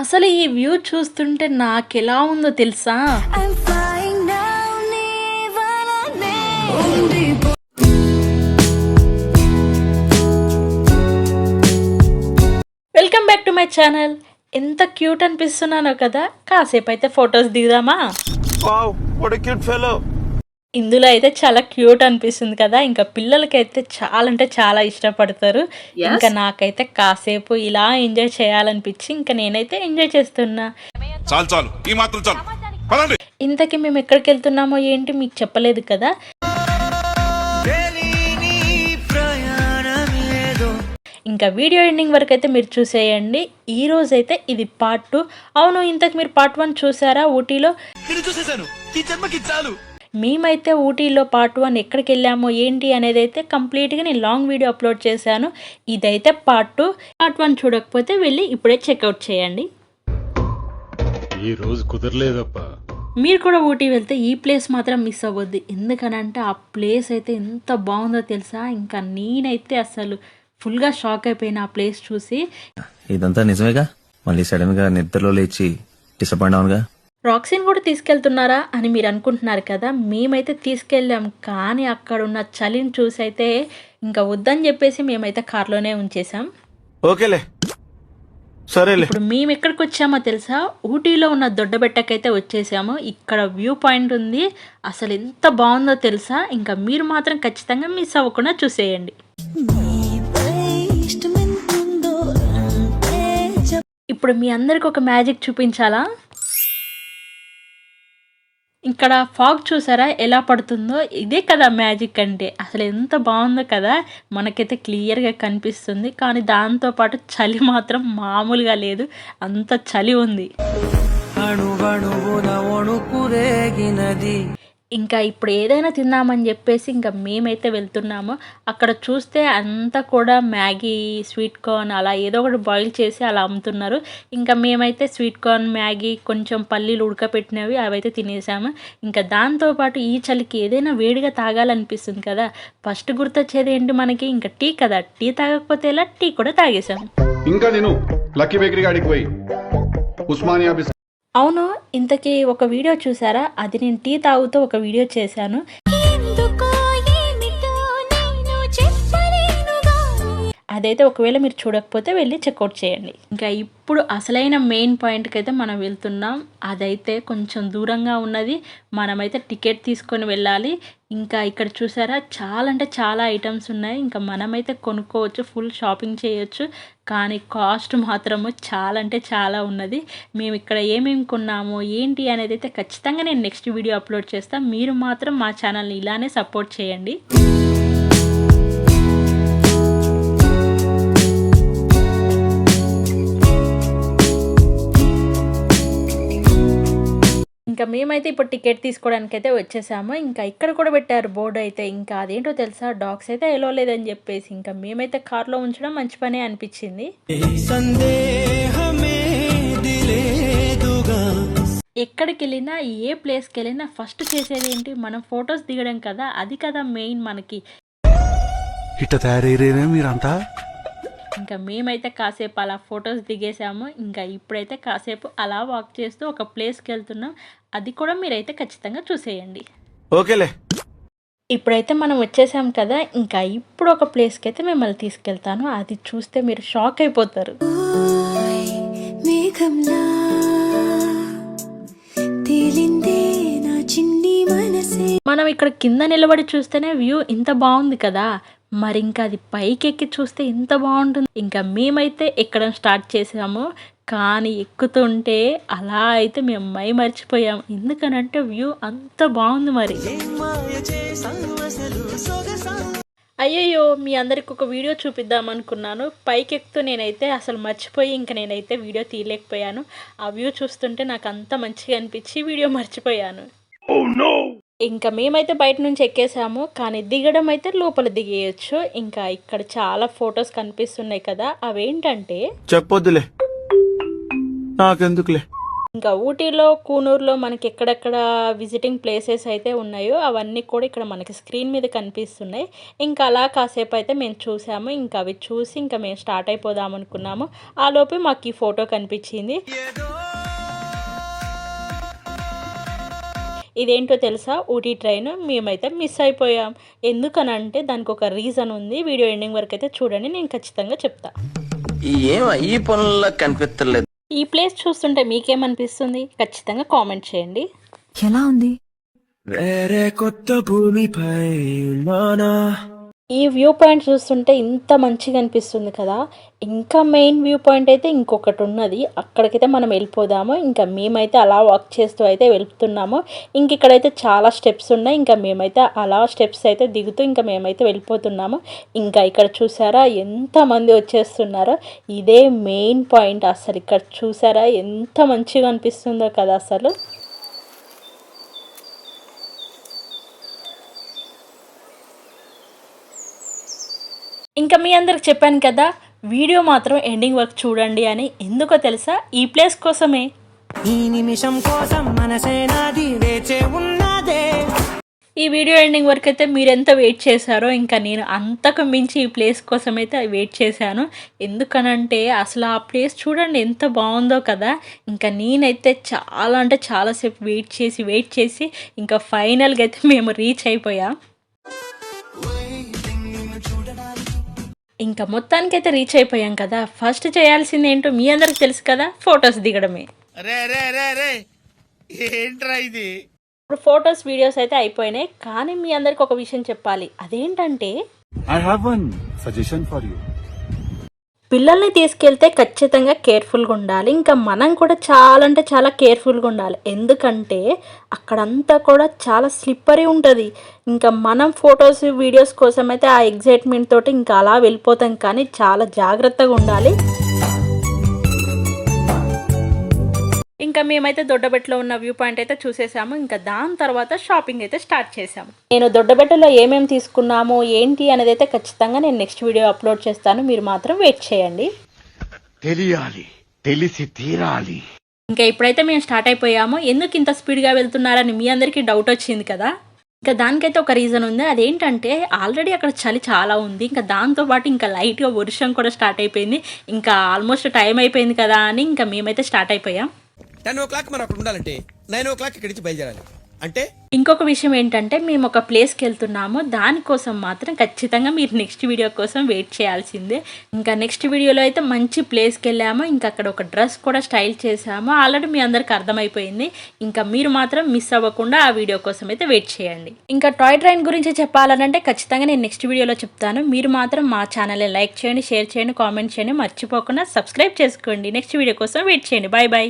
అసలు ఈ వ్యూ చూస్తుంటే నాకెలా ఉందో తెలుసా? Welcome back to my channel ఎంత క్యూట్ అనిపిస్తున్నానో కదా. కాసేపు అయితే ఫొటోస్ దిగుదామా ఇందులో అయితే చాలా క్యూట్ అనిపిస్తుంది కదా. ఇంకా పిల్లలకైతే చాలా అంటే చాలా ఇష్టపడతారు. ఇంకా నాకైతే కాసేపు ఇలా ఎంజాయ్ చేయాలనిపించి ఇంకా నేనైతే ఎంజాయ్ చేస్తున్నా. చాలు చాలు. ఈ మాత్రం చాలు. ఇంతకీ మేము ఎక్కడికి వెళ్తున్నామో ఏంటి మీకు చెప్పలేదు కదా. ఇంకా వీడియో ఎండింగ్ వరకు అయితే మీరు చూసేయండి. ఈ రోజు అయితే ఇది పార్ట్ టూ అవును ఇంతకు మీరు పార్ట్ వన్ చూసారా ఊటీలో? నేను చూసేశాను. ఈ జన్మకి చాలు. మేమైతే ఊటీలో పార్ట్ వన్ ఎక్కడికి వెళ్ళామో ఏంటి అనేది అయితే కంప్లీట్గా నేను లాంగ్ వీడియో అప్లోడ్ చేశాను. ఇదైతే పార్ట్ టూ. పార్ట్ వన్ చూడకపోతే వెళ్ళి ఇప్పుడే చెక్అవుట్ చేయండి. ఈ రోజు కుదరలేదప్పా. మీరు కూడా ఊటీ వెళ్తే ఈ ప్లేస్ మాత్రం మిస్ అవ్వద్దు. ఎందుకనంటే ఆ ప్లేస్ అయితే ఎంత బాగుందో తెలుసా? ఇంకా నేనైతే అసలు ఫుల్గా షాక్ అయిపోయిన ఆ ప్లేస్ చూసి. ఇదంతా నిజమేగా? మళ్ళీ సడన్గా నిద్రలో లేచి డిసప్పాయింట్ అవునుగా? రాక్సిన్ కూడా తీసుకెళ్తున్నారా అని మీరు అనుకుంటున్నారు కదా? మేమైతే తీసుకెళ్ళాం కానీ అక్కడ ఉన్న చలిని చూసి అయితే ఇంకా వద్దని చెప్పేసి మేమైతే కార్లోనే ఉంచేసాం ఓకేలే. సరేలే. ఇప్పుడు మేము ఎక్కడికి వచ్చామో తెలుసా? ఊటీలో ఉన్న దొడ్డబెట్టకైతే వచ్చేసాము. ఇక్కడ వ్యూ పాయింట్ ఉంది. అసలు ఎంత బాగుందో తెలుసా? ఇంకా మీరు మాత్రం ఖచ్చితంగా మిస్ అవ్వకుండా చూసేయండి. ఇప్పుడు మీ అందరికి ఒక మ్యాజిక్ చూపించాలా? ఇక్కడ ఫాగ్ చూసారా? ఎలా పడుతుందో? ఇదే కదా మ్యాజిక్ అంటే. అసలు ఎంత బాగుందో కదా? మనకైతే క్లియర్గా కనిపిస్తుంది. కానీ దాంతోపాటు చలి మాత్రం మామూలుగా లేదు. అంత చలి ఉంది. ఇంకా ఇప్పుడు ఏదైనా తిందామని చెప్పేసి ఇంకా మేమైతే వెళ్తున్నాము అక్కడ చూస్తే అంతా కూడా మ్యాగీ స్వీట్ కార్న్ అలా ఏదో ఒకటి బాయిల్ చేసి అలా అమ్ముతున్నారు. ఇంకా మేమైతే స్వీట్ కార్న్ మ్యాగీ కొంచెం పల్లీలు ఉడకపెట్టినవి అవైతే తినేసాము. ఇంకా దాంతోపాటు ఈ చలికి ఏదైనా వేడిగా తాగాలనిపిస్తుంది కదా ఫస్ట్ గుర్తొచ్చేది ఏంటి మనకి? ఇంకా టీ కదా టీ తాగకపోతే ఎలా? టీ కూడా తాగేసాము ఇంకా నేను లక్కీ బేకరీ కాడికి పోయి ఉస్మానియా అవును ఇంతకీ ఒక వీడియో చూసారా? అది నేను టీ తాగుతూ ఒక వీడియో చేశాను. అదైతే ఒకవేళ మీరు చూడకపోతే వెళ్ళి చెక్అవుట్ చేయండి. ఇంకా ఇప్పుడు అసలైన మెయిన్ పాయింట్కి అయితే మనం వెళ్తున్నాం. అదైతే కొంచెం దూరంగా ఉన్నది. మనమైతే టికెట్ తీసుకొని వెళ్ళాలి. ఇంకా ఇక్కడ చూసారా? చాలా అంటే చాలా ఐటమ్స్ ఉన్నాయి. ఇంకా మనమైతే కొనుక్కోవచ్చు ఫుల్ షాపింగ్ చేయొచ్చు. కానీ కాస్ట్ మాత్రము చాలా అంటే చాలా ఉన్నది. మేము ఇక్కడ ఏమేమి కొన్నాము ఏంటి అనేది అయితే ఖచ్చితంగా నేను నెక్స్ట్ వీడియో అప్లోడ్ చేస్తాను మీరు మాత్రం మా ఛానల్ని ఇలానే సపోర్ట్ చేయండి. ఇంకా మేమైతే ఇప్పుడు టికెట్ తీసుకోవడానికి అయితే వచ్చేసాము. ఇంకా ఇక్కడ కూడా పెట్టారు బోర్డు అయితే. ఇంకా అదేంటో తెలుసా? డాగ్స్ అయితే ఎలో లేదని చెప్పేసి ఇంకా మేమైతే కార్లో ఉంచడం మంచి పనే అనిపించింది. ఎక్కడికి వెళ్ళినా ఏ ప్లేస్కి వెళ్ళినా ఫస్ట్ చేసేది ఏంటి? మనం ఫొటోస్ దిగడం కదా. అది కదా మెయిన్ మనకి. ఇట్ట తయారయ్యేనే మీరంతా? ఇంకా మేమైతే కాసేపు అలా ఫొటోస్ దిగేసాము. ఇంకా ఇప్పుడైతే కాసేపు అలా వాక్ చేస్తూ ఒక ప్లేస్కి వెళ్తున్నాం. అది కూడా మీరైతే ఖచ్చితంగా చూసేయండి. ఓకేలే. ఇప్పుడైతే మనం వచ్చేసాం కదా ఇంకా ఇప్పుడు ఒక ప్లేస్కి అయితే మిమ్మల్ని తీసుకెళ్తాను. అది చూస్తే మీరు షాక్ అయిపోతారు. ఓయ్ మేఘంలా తేలిందే నా చిన్ని మనసే. మనం ఇక్కడ కింద నిలబడి చూస్తేనే వ్యూ ఇంత బాగుంది కదా. మరి ఇంకా అది పైకి ఎక్కి చూస్తే ఎంత బాగుంటుంది. ఇంకా మేమైతే ఎక్కడం స్టార్ట్ చేసాము. కానీ ఎక్కుతుంటే అలా అయితే మేము మై మర్చిపోయాం ఎందుకనంటే వ్యూ అంత బాగుంది మరి. అయ్యయ్యో మీ అందరికి ఒక వీడియో చూపిద్దాం అనుకున్నాను. పైకి ఎక్కుతూ నేనైతే అసలు మర్చిపోయి ఇంకా నేనైతే వీడియో తీయలేకపోయాను. ఆ వ్యూ చూస్తుంటే నాకు అంత మంచిగా అనిపించి వీడియో మర్చిపోయాను. Oh, ఇంకా మేమైతే బయట నుంచి ఎక్కేసాము కానీ దిగడం అయితే లోపల దిగేయచ్చు. ఇంకా ఇక్కడ చాలా ఫొటోస్ కనిపిస్తున్నాయి కదా అవేంటంటే చెప్పొద్దులే. నాకెందుకులే. ఇంకా ఊటీలో కూనూరులో మనకి ఎక్కడెక్కడ విజిటింగ్ ప్లేసెస్ అయితే ఉన్నాయో అవన్నీ కూడా ఇక్కడ మనకి స్క్రీన్ మీద కనిపిస్తున్నాయి. ఇంకా అలా కాసేపు అయితే మేము చూసాము. ఇంకా అవి చూసి ఇంకా మేము స్టార్ట్ అయిపోదాం అనుకున్నాము. ఆ లోపే మాకు ఈ ఫోటో కనిపించింది. ఇదేంటో తెలుసా? ఊటీ ట్రైన్. మేమైతే మిస్ అయిపోయాం. ఎందుకనంటే దానికి ఒక రీజన్ ఉంది. వీడియో ఎండింగ్ వరకు అయితే చూడండి. నేను ఖచ్చితంగా చెప్తా. ఈ పనుల్లో కనిపించలేదు ఈ ప్లేస్ చూస్తుంటే మీకేమనిపిస్తుంది? ఖచ్చితంగా కామెంట్ చేయండి. ఎలా ఉంది? వేరే కొత్త భూమిపై ఉన్నానా? ఈ వ్యూ పాయింట్ చూస్తుంటే ఇంత మంచిగా అనిపిస్తుంది కదా. ఇంకా మెయిన్ వ్యూ పాయింట్ అయితే ఇంకొకటి ఉన్నది. అక్కడికైతే మనం వెళ్ళిపోదాము. ఇంకా మేమైతే అలా వాక్ చేస్తూ అయితే వెళ్తున్నాము. ఇంక ఇక్కడైతే చాలా స్టెప్స్ ఉన్నాయి. ఇంకా మేమైతే అలా స్టెప్స్ అయితే దిగుతూ ఇంకా మేమైతే వెళ్ళిపోతున్నాము. ఇంకా ఇక్కడ చూసారా? ఎంతమంది వచ్చేస్తున్నారో. ఇదే మెయిన్ పాయింట్ అసలు. ఇక్కడ చూసారా? ఎంత మంచిగా అనిపిస్తుందో కదా అసలు. ఇంకా మీ అందరికి చెప్పాను కదా వీడియో మాత్రం ఎండింగ్ వరకు చూడండి అని. ఎందుకో తెలుసా? ఈ ప్లేస్ కోసమే. ఈ నిమిషం కోసం మనసే నాది వేచే ఉన్నదే. ఈ వీడియో ఎండింగ్ వరకు అయితే మీరు ఎంత వెయిట్ చేశారో ఇంకా నేను అంతకు మించి ఈ ప్లేస్ కోసం అయితే వెయిట్ చేశాను. ఎందుకనంటే అసలు ఆ ప్లేస్ చూడండి ఎంత బాగుందో కదా. ఇంకా నేనైతే చాలా అంటే చాలాసేపు వెయిట్ చేసి వెయిట్ చేసి ఇంకా ఫైనల్గా అయితే మేము రీచ్ అయిపోయాం. ఇంకా మొత్తానికైతే రీచ్ అయిపోయాం కదా. ఫస్ట్ చేయాల్సింది ఏంటో మీ అందరికి తెలుసు కదా ఫొటోస్ దిగడమే. రే రే రే రే ఏంట్రా ఇది? ఇప్పుడు ఫొటోస్ వీడియోస్ అయితే అయిపోయినాయి. కానీ మీ అందరికి ఒక విషయం చెప్పాలి. అదేంటంటే I have one suggestion for you పిల్లల్ని తీసుకెళ్తే ఖచ్చితంగా కేర్ఫుల్గా ఉండాలి. ఇంకా మనం కూడా చాలా అంటే చాలా కేర్ఫుల్గా ఉండాలి. ఎందుకంటే అక్కడంతా కూడా చాలా స్లిప్పరీ ఉంటుంది. ఇంకా మనం ఫొటోస్ వీడియోస్ కోసం అయితే ఆ ఎగ్జైట్మెంట్ తోటి ఇంకా అలా వెళ్ళిపోతాం. కానీ చాలా జాగ్రత్తగా ఉండాలి. ఇంకా మేమైతే దొడ్డబెట్టలో ఉన్న వ్యూ పాయింట్ అయితే చూసేసాము. ఇంకా దాని తర్వాత షాపింగ్ అయితే స్టార్ట్ చేసాము. నేను దొడ్డబెట్టలో ఏమేమి తీసుకున్నాము ఏంటి అనేది అయితే ఖచ్చితంగా నేను నెక్స్ట్ వీడియో అప్లోడ్ చేస్తాను. మీరు మాత్రం వెయిట్ చేయండి. తెలియాలి తెలిసి తీరాలి. ఇంకా ఇప్పుడైతే మేము స్టార్ట్ అయిపోయాము. ఎందుకు ఇంత స్పీడ్గా వెళ్తున్నారని మీ అందరికీ డౌట్ వచ్చింది కదా? ఇంకా దానికైతే ఒక రీజన్ ఉంది. అదేంటంటే ఆల్రెడీ అక్కడ చలి చాలా ఉంది. ఇంకా దాంతోపాటు ఇంకా లైట్గా వర్షం కూడా స్టార్ట్ అయిపోయింది. ఇంకా ఆల్మోస్ట్ టైం అయిపోయింది కదా అని ఇంకా మేమైతే స్టార్ట్ అయిపోయాం. టెన్ ఓ క్లాక్ మనం అక్కడ ఉండాలంటే నైన్ ఓ క్లాక్ ఇక్కడి నుంచి బయలుదేరాలి. అంటే ఇంకొక విషయం ఏంటంటే మేము ఒక ప్లేస్కి వెళ్తున్నాము. దానికోసం మాత్రం ఖచ్చితంగా మీరు నెక్స్ట్ వీడియో కోసం వెయిట్ చేయాల్సిందే. ఇంకా నెక్స్ట్ వీడియోలో అయితే మంచి ప్లేస్కి వెళ్ళాము. ఇంకా అక్కడ ఒక డ్రెస్ కూడా స్టైల్ చేసాము ఆల్రెడీ మీ అందరికి అర్థమైపోయింది. ఇంకా మీరు మాత్రం మిస్ అవ్వకుండా ఆ వీడియో కోసం అయితే వెయిట్ చేయండి. ఇంకా టాయ్ ట్రైన్ గురించి చెప్పాలనంటే ఖచ్చితంగా నేను నెక్స్ట్ వీడియోలో చెప్తాను. మీరు మాత్రం మా ఛానల్ లైక్ చేయండి షేర్ చేయండి కామెంట్ చేయండి. మర్చిపోకుండా సబ్స్క్రైబ్ చేసుకోండి. నెక్స్ట్ వీడియో కోసం వెయిట్ చేయండి. Bye bye